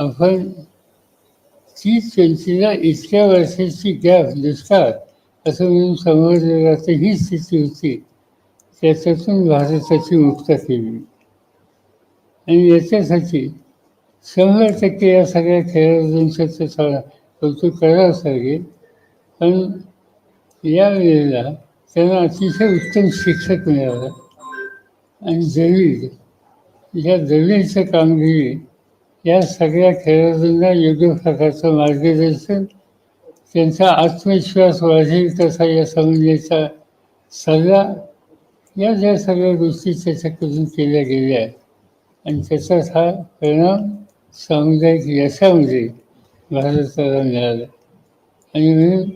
आपण तीच पेन्सिलला इतक्या वर्षाची गॅप दुष्काळ असं म्हणून समोर जातं ही स्थिती होती. त्याच्यातून भारताची मुक्ता केली. आणि याच्यासाठी शंभर टक्के या सगळ्या खेळाडूंचं थोडा कौतुक करावंच लागेल. पण या वेळेला त्यांना अतिशय उत्तम शिक्षक मिळालं. आणि द्रविड या द्रविडचं कामगिरी या सगळ्या खेळाडूंना योग्य प्रकारचं मार्गदर्शन त्यांचा आत्मविश्वास वाढेल तसा या समन्वयाचा सल्ला या ज्या सगळ्या गोष्टी त्याच्याकडून केल्या गेल्या आहेत. आणि त्याचाच हा परिणाम सामुदायिक यशामध्ये भारताला मिळाला. आणि म्हणून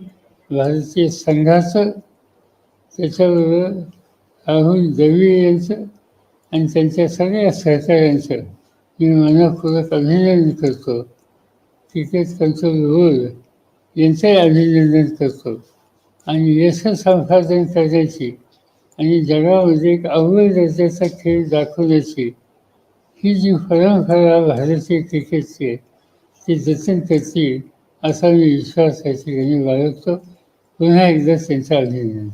भारतीय संघाचं त्याच्याबरोबर राहुल दवी यांचं आणि त्यांच्या सगळ्या सहकाऱ्यांचं मी मनपूर्वक अभिनंदन करतो क्रिकेट कंट्रोल बोर्ड यांचंही अभिनंदन करतो आणि यश संपादन करण्याची आणि जगामध्ये एक अव्वल दर्जाचा खेळ दाखवण्याची ही जी परंपरा भारतीय क्रिकेटची आहे ती जतन करतील असा मी विश्वास या ठिकाणी बाळगतो. पुन्हा एकदा त्यांचं अभिनंदन.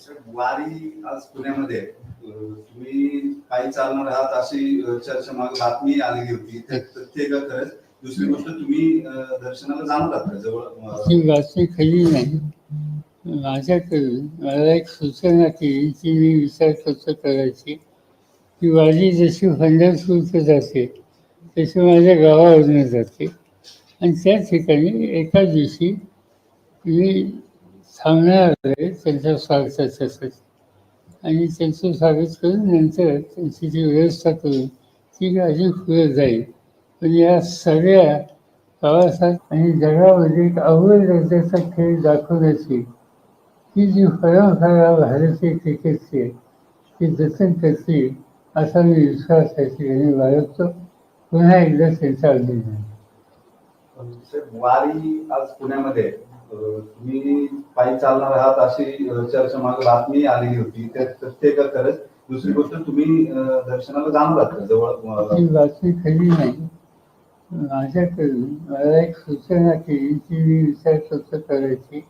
सर, वारी आज पुण्यामध्ये तुम्ही पायी चालणार आहात अशी चर्चा मागे बातमी आलेली होती. ते का खरंच. दुसरी गोष्ट तुम्ही दर्शनाला जाणार आहात का? जवळ बातमी खरी नाही. माझ्याकडून मला एक सूचना केली ती मी विचार करतो करायची की वारी जशी पंढरपूरचं जाते तशी माझ्या गावावरून जाते. आणि त्या ठिकाणी एका दिवशी मी थांबणार आहे त्यांच्या स्वागतासाठी आणि त्यांचं स्वागत करून नंतर त्यांची जी व्यवस्था करून ती अजून पुढे जाईल. पण या सगळ्या प्रवासात आणि जगामध्ये एक अव्वल दर्जाचा खेळ दाखवण्याची ही जी परंपरा भारतीय क्रिकेटची आहे ती जतन करते असा मी विश्वास या ठिकाणी बाळगतो. पुन्हा एकदा त्यांचा अभिनंदन. वारी आज पुण्यामध्ये तुम्ही पायी चालणार आहात अशी चर्चा मागे बातमी आलेली होती. त्या तथ्य खरंच दुसरी गोष्ट तुम्ही दर्शनाला जाणार आहात जवळ बातमी खरी नाही. माझ्याकडून मला एक सूचना केली ती मी विचार स्वच्छ करायची.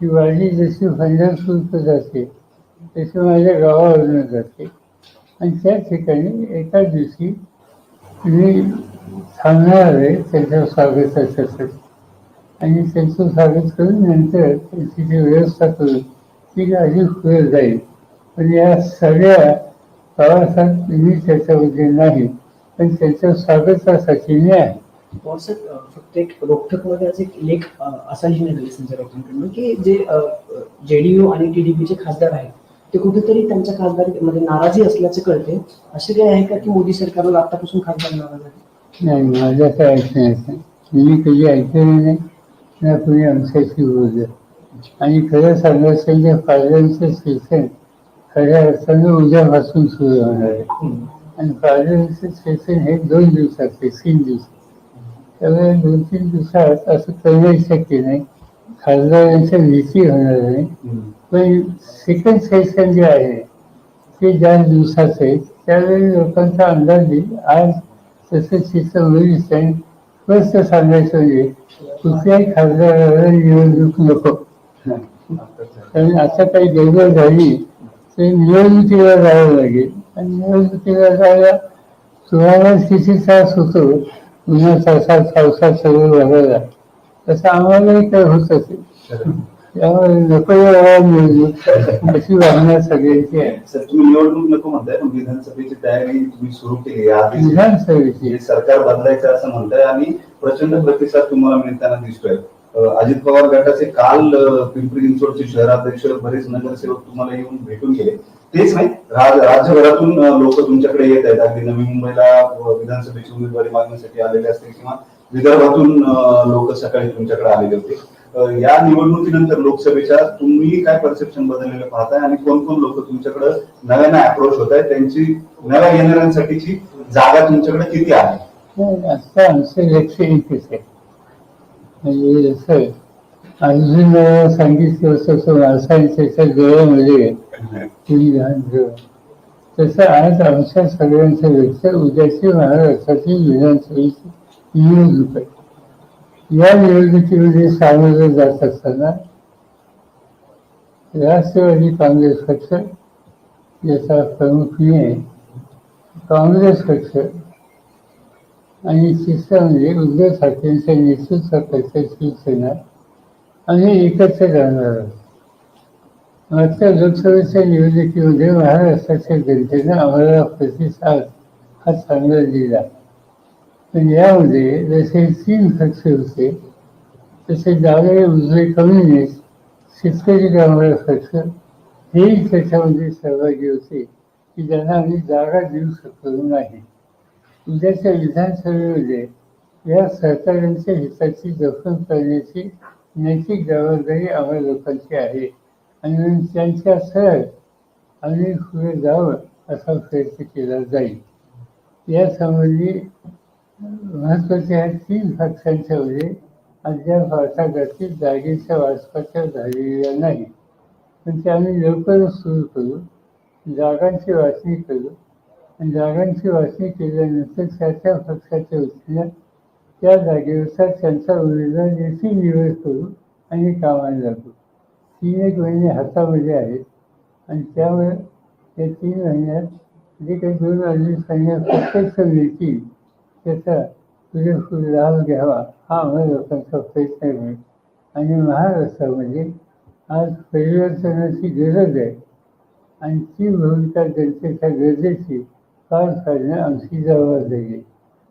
की वाढी जशी पंढरपूरचं जाते तशी माझ्या गावावरून जाते. आणि त्या ठिकाणी एका दिवशी मी थांबणार आहे त्यांच्या स्वागताच्यासाठी आणि त्यांचं स्वागत करून नंतर त्यांची जी व्यवस्था करून ती गाडी पुढे जाईल. पण या सगळ्या प्रवासात मी त्याच्यामध्ये नाही पण त्यांच्या स्वागतासाठी मी आहे. व्हॉट्सअप फक्त एक रोखठोकमध्ये आज एक लेख असा लिहिण्यात आला संजय राऊतांकडून की जे जेडीयू आणि टीडीपीचे खासदार आहेत ते कुठेतरी त्यांच्या खासदारीमध्ये नाराजी असल्याचं कळते असे काय आहे का की मोदी सरकारला आतापासून खासदार नाराज आहे नाही माझं काय ऐकण्यात नाही मी कधी ऐकलं नाही. कुणी आमच्याशी बोललं आणि खरं सांगायचं म्हणजे पार्लरचं सेशन खऱ्या अर्थानं उद्यापासून सुरू होणार आहे. आणि पार्लरचं सेशन हे दोन दिवसाचे तीन दिवस. त्यामुळे दोन तीन दिवसात असं करणं शक्य नाही. खासदारांच्या भीती होणार नाही पण सेकंड सेशन जे आहे ते ज्या दिवसाचं आहे त्यावेळी लोकांचा अंदाज येईल. आज तसं शिक्षण होईल स्पष्ट सांगायचं म्हणजे कुठल्याही खासदाराला निवडणूक नको कारण आता काही गडबड झाली तर निवडणुकीला जावं लागेल आणि निवडणुकीला जायला तुम्हाला किती त्रास होतो पुन्हा तासात पावसात सगळं बघायला तसं आम्हालाही काय होत असेल नको यावं निवडणूक अशी भावना सगळ्यांची आहे सर तुम्ही निवडणूक नको म्हणताय पण विधानसभेची तयारी तुम्ही सुरू केली आहे. आधी विधानसभेची. सरकार बदलायचं असं म्हणताय आणि प्रचंड प्रतिसाद तुम्हाला मिळताना दिसतोय. अजित पवार गटाचे काल पिंपरी चिंचवडचे शहराध्यक्ष बरेच नगरसेवक तुम्हाला येऊन भेटून गेले. तेच नाही राज- राज्यभरातून लोक तुमच्याकडे येत आहेत. अगदी नवी मुंबईला विधानसभेची उमेदवारी मागण्यासाठी आलेले असतील किंवा विदर्भातून लोक सकाळी तुमच्याकडे आलेले होते. या निवडणुकीनंतर लोकसभेच्या तुम्ही काय परसेप्शन बदललेलं पाहताय आणि कोण कोण लोक तुमच्याकडे नव्यानं अप्रोच होत आहेत? त्यांची नव्या येणाऱ्यांसाठीची जागा तुमच्याकडे किती आहे? नाही, आता आमचं लक्ष आहे. म्हणजे जसं अर्जुन सांगितलं होतं तो माणसांच्या तसं आज आमच्या सगळ्यांचं लक्ष उद्याची महाराष्ट्राची विधानसभेची निवडणूक आहे या निवडणुकीमध्ये सामोरं जात असताना राष्ट्रवादी काँग्रेस पक्ष याचा प्रमुख मी आहे काँग्रेस पक्ष आणि तिसऱ्यामध्ये म्हणजे उद्धव ठाकरेंच्या नेतृत्वाखालच्या शिवसेना आम्ही एकत्र राहणार आहोत. मागच्या लोकसभेच्या निवडणुकीमध्ये महाराष्ट्राच्या जनतेनं आम्हाला प्रतिसाद हा चांगला दिला. म्हणजे पण यामध्ये जसे तीन पक्ष होते तसे डावे उजवे कम्युनिस्ट शेतकरी कामगार पक्ष हेही त्याच्यामध्ये सहभागी होते की ज्यांना आम्ही जागा देऊ शकलो नाही. उद्याच्या विधानसभेमध्ये या सरकारांच्या हिताची जखम करण्याची नैतिक जबाबदारी आम्हा लोकांची आहे आणि त्यांच्या सह आम्ही पुढे जावं असा प्रयत्न केला जाईल. यासंबंधी महत्त्वाच्या तीन पक्षांच्या मध्ये अद्याप वाटाघाटी जागेच्या वाटपाच्या झालेल्या नाही. पण ते आम्ही लवकरच सुरू करू जागांची वाचणी करू आणि जागांची वाचणी केल्यानंतर त्या त्या पक्षाच्या वतीनं त्या जागेनुसार त्यांचा उमेदवार देखील निवड करू आणि कामाला लागू. तीन एक महिने हातामध्ये आहेत आणि त्यामुळे या तीन महिन्यात जे काही दोन अडीच महिन्यात प्रत्यक्ष मिळतील त्याचा पुरेपूर लाभ घ्यावा. हा आम्हा लोकांचा प्रयत्न आहे आणि महाराष्ट्रामध्ये आज परिवर्तनाची गरज आहे. आणि ती भूमिका जनतेच्या गरजेची. पार पाडणं आमची जबाबदारी आहे.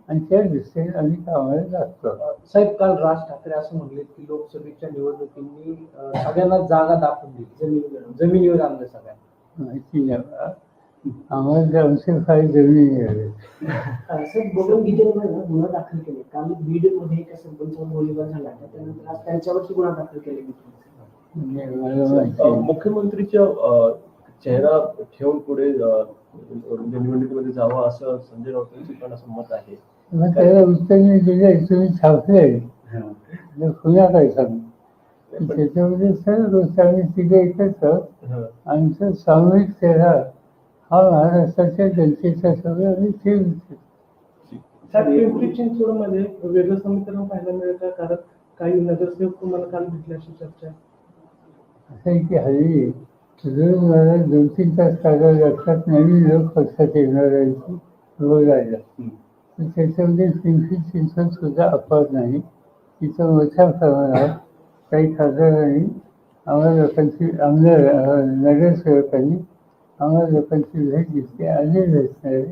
आणि त्या दृष्टीने आम्ही कामाला लागतो. साहेब काल राज ठाकरे असं म्हणले की लोकसभेच्या निवडणुकींनी सगळ्यांना जागा दाखवून दिली. जमिनीवर जमिनीवर आणलं सगळ्या माहिती नाही. आम्हाला आमचे फार जमिनी बघून गीतेमध्ये ना गुन्हा दाखल केले. काल बीडमध्ये एका सरपंचावर गोळीबार झाला होता. त्यानंतर आज त्यांच्यावरती गुन्हा दाखल केले म्हणजे. मुख्यमंत्रीच्या चेहरा ठेवून पुढे निवडणुकीमध्ये जावं असं संजय राऊतांचं पण असं मत आहे. मग त्याला उत्तर दिलं तुम्ही छापले. पुन्हा काय सांगू? त्याच्यामध्ये सर्व गोष्टी आम्ही तिघे एकच आहोत. आमचं सामूहिक चेहरा. हा महाराष्ट्राच्या जनतेच्या समोर आम्ही ठेवू साहेब पिंपरी चिंचवडमध्ये वेगळं समीकरण पाहायला मिळतं कारण काही नगरसेवक तुम्हाला काल भेटले अशी चर्चा आहे. असं आहे की हल्ली मला दोन तीन तास काढावं लागतात नवीन लोक पक्षात येणाऱ्यांची बोलायला तर त्याच्यामध्ये पिंपरी चिंचवड सुद्धा अपवाद नाही. तिथं मोठ्या प्रमाणात काही खासदारांनी आम्हा लोकांची आमदार अं, नगरसेवकांनी आम्हाला लोकांची भेट घेतली आलेली असणारे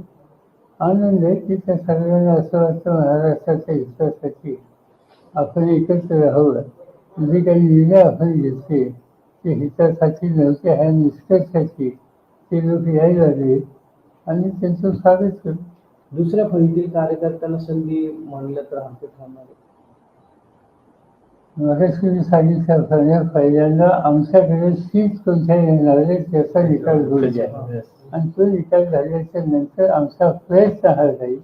आनंद आहे की त्या सर्वांना असं वाटतं महाराष्ट्राच्या हितासाठी आपण एकत्र राहावं. जे काही निर्णय आपण घेतले ते हितासाठी नव्हते ह्या निष्कर्षाची ते लोक यायला लागले. आणि त्यांचं स्वागत करू. दुसऱ्या फळीतील कार्यकर्त्यांना संधी म्हणलं तर हरकत ठरणार आहे. मगाशी मी सांगितल्याप्रमाणे पहिल्यांदा आमच्याकडे सीट कोणत्या येणार आहे त्याचा निकाल होऊ द्या. आणि तो निकाल झाल्याच्यानंतर आमचा प्रयत्न हा राहील.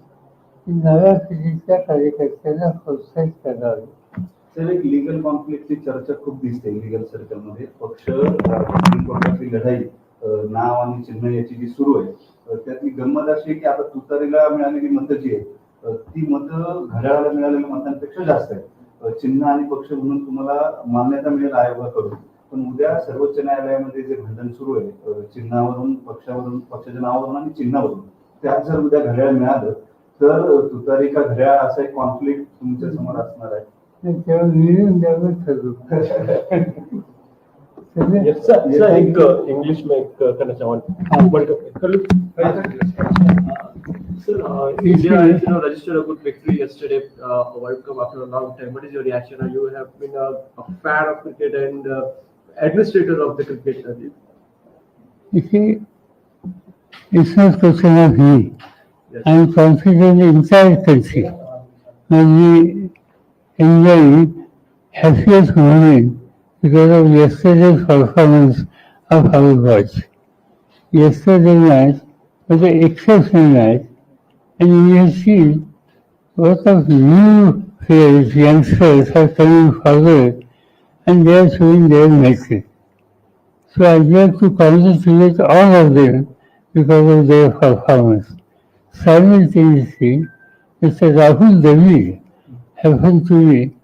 की नव्या पिढीच्या कार्यकर्त्यांना प्रोत्साहित करावे. तर एक लिगल कॉन्फ्लिक्टची चर्चा खूप दिसते लिगल सर्कलमध्ये पक्ष सुप्रीम कोर्टातली लढाई नाव आणि चिन्ह याची जी सुरू आहे त्यातली गंमत अशी आहे की आता तुतारीला मिळालेली मतं जी आहेत अं, ती मतं घड्याळाला मिळालेल्या मतांपेक्षा जास्त आहे चिन्ह आणि पक्ष म्हणून तुम्हाला मान्यता मिळेल आयोगाकडून. पण उद्या सर्वोच्च न्यायालयामध्ये जे भांडण सुरू आहे चिन्हावरून पक्षावरून पक्षाच्या नावावरून आणि चिन्हावरून त्यात जर उद्या घड्याळ मिळालं तर तुतारी का घड्याळ असा एक कॉन्फ्लिक्ट तुमच्यासमोर असणार आहे. इंग्लिश में एक करना चाहूँगा Sir, uh, India you know, registered a good victory yesterday, uh, World Cup after a long time. What is your reaction? You have been a, a fan of cricket and uh, administrator of the cricket. uh, You see, it's not question of me. Yes. I am confident entire country. And we enjoy happiest moment because of yesterday's performance of our watch. Yesterday night was an exceptional match and have seen lot of new players, youngsters are coming forward and they are showing their matches. So I'd like to congratulate all of them because of their performance. Simultaneously, Mr. Rahul Dravid happened to be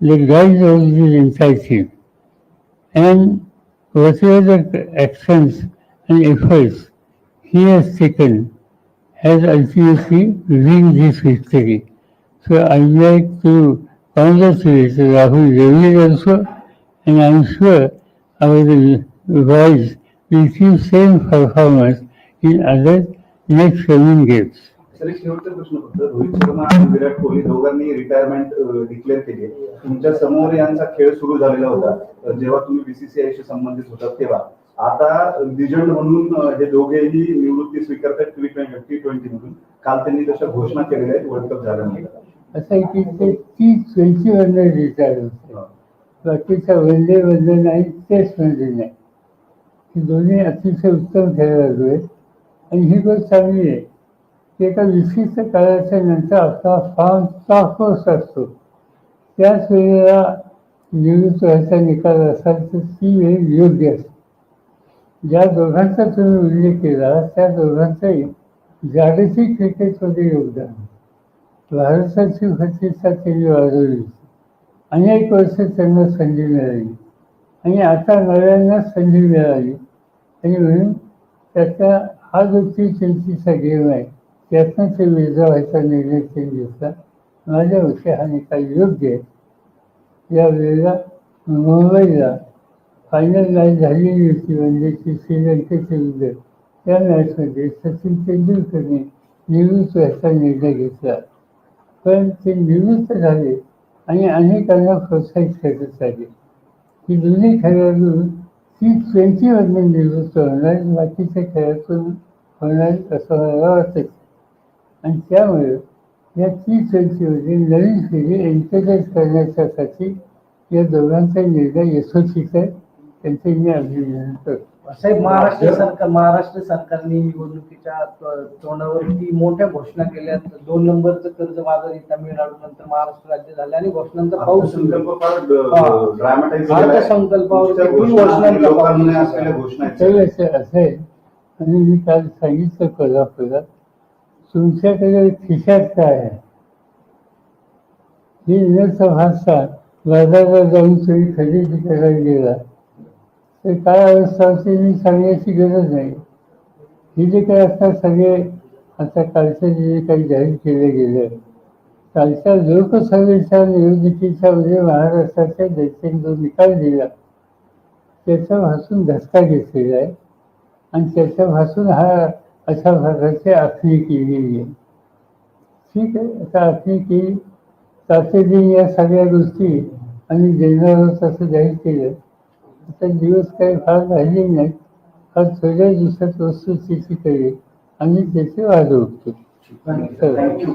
the guide of this entire team. And whatever the actions and efforts he has taken has ultimately won this victory. So I'd like to congratulate Rahul Dravid also, and I'm sure our boys will keep same performance in other next coming games. Sir एक शेवटचा प्रश्न फक्त रोहित शर्मा आणि विराट कोहली दोघांनी retirement declare केली तुमच्यासमोर यांचा खेळ सुरू झालेला होता जेव्हा तुम्ही बीसीसीआय संबंधित होता तेव्हा आता लिजंड म्हणून हे दोघेही निवृत्ती स्वीकारतात टी ट्वेंटी टी ट्वेंटी मधून. काल त्यांनी तशा घोषणा केलेल्या आहेत वर्ल्ड कप झाल्यानंतर असं आहे की ते ती ट्वेंटी वनला रिटायर होते. बाकीच्या वनडे मधलं नाही टेस्टमध्ये नाही. ही दोन्ही अतिशय उत्तम खेळाडू आहेत. आणि ही गोष्ट चांगली आहे की एका विशिष्ट काळाच्या नंतर आपला फॉर्म टॉपच असतो. त्याच वेळेला निवृत्त व्हायचा निकाल असाल तर ती वेळ योग्य असते. ज्या दोघांचा तुम्ही उल्लेख केला त्या दोघांचंही जागतिक क्रिकेटमध्ये योगदान भारताची प्रतिष्ठा त्यांनी वाढवली. अनेक वर्ष त्यांना संधी मिळाली. आणि आता नव्यांना संधी मिळाली. आणि म्हणून त्याचा हा जो टी गेम आहे त्यातनं ते वेगळा व्हायचा निर्णय त्यांनी घेतला. माझ्या मते हा निकाल योग्य आहे. या वेळेला मुंबईला फायनल मॅच झालेली होती वनडेची श्रीलंकेच्या विरुद्ध त्या मॅचमध्ये सचिन तेंडुलकरने निवृत्त व्हायचा निर्णय घेतला. पण ते निवृत्त झाले आणि अनेकांना प्रोत्साहित करत आले की दोन्ही खेळाडू ती ट्वेंटीमधून निवृत्त होणार बाकीच्या खेळातून होणार असं मला वाटत. आणि त्यामुळे या टी ट्वेंटीमध्ये नवीन पिढी एन्करेज करण्यासाठी या दोघांचा निर्णय यशस्वीच आहे त्यांचे साहेब महाराष्ट्र सरकार महाराष्ट्र सरकारने निवडणुकीच्या त- तोंडावरती मोठ्या घोषणा केल्या दोन नंबरचं कर्ज माघारी तामिळनाडू नंतर महाराष्ट्र राज्य झाले आणि घोषणांचा पाऊस अर्थसंकल्प अर्थसंकल्पावर किती घोषणा आणि घोषणांचा लोकांना पाऊस असलेल्या घोषणा आहेत. तर असं असं आहे आणि मी काल सांगितलं कोल्हापुरात तुमच्याकडे खिशात काय आहे? ही न जाऊन तुम्ही खरेदी करायला गेला. तर काय अवस्था असते मी सांगण्याची गरज नाही हे जे काय असतात सगळे आता कालचं जे काही जाहीर केलं गेलं कालच्या लोकसभेच्या निवडणुकीच्या म्हणजे महाराष्ट्राच्या दैत्याने जो निकाल दिला. त्याच्यापासून धसका घेतलेला आहे. आणि त्याच्या भासून हा अशा प्रकारची आखणी केलेली आहे. ठीक आहे आता आखणी केली. तातडीने या सगळ्या गोष्टी आणि जनरल तसं जाहीर केलं. आता दिवस काही फार राहिले नाहीत. फार थोड्या दिवसात वस्तुस्थिती करेल आणि त्याचे वाद उठतो थँक्यू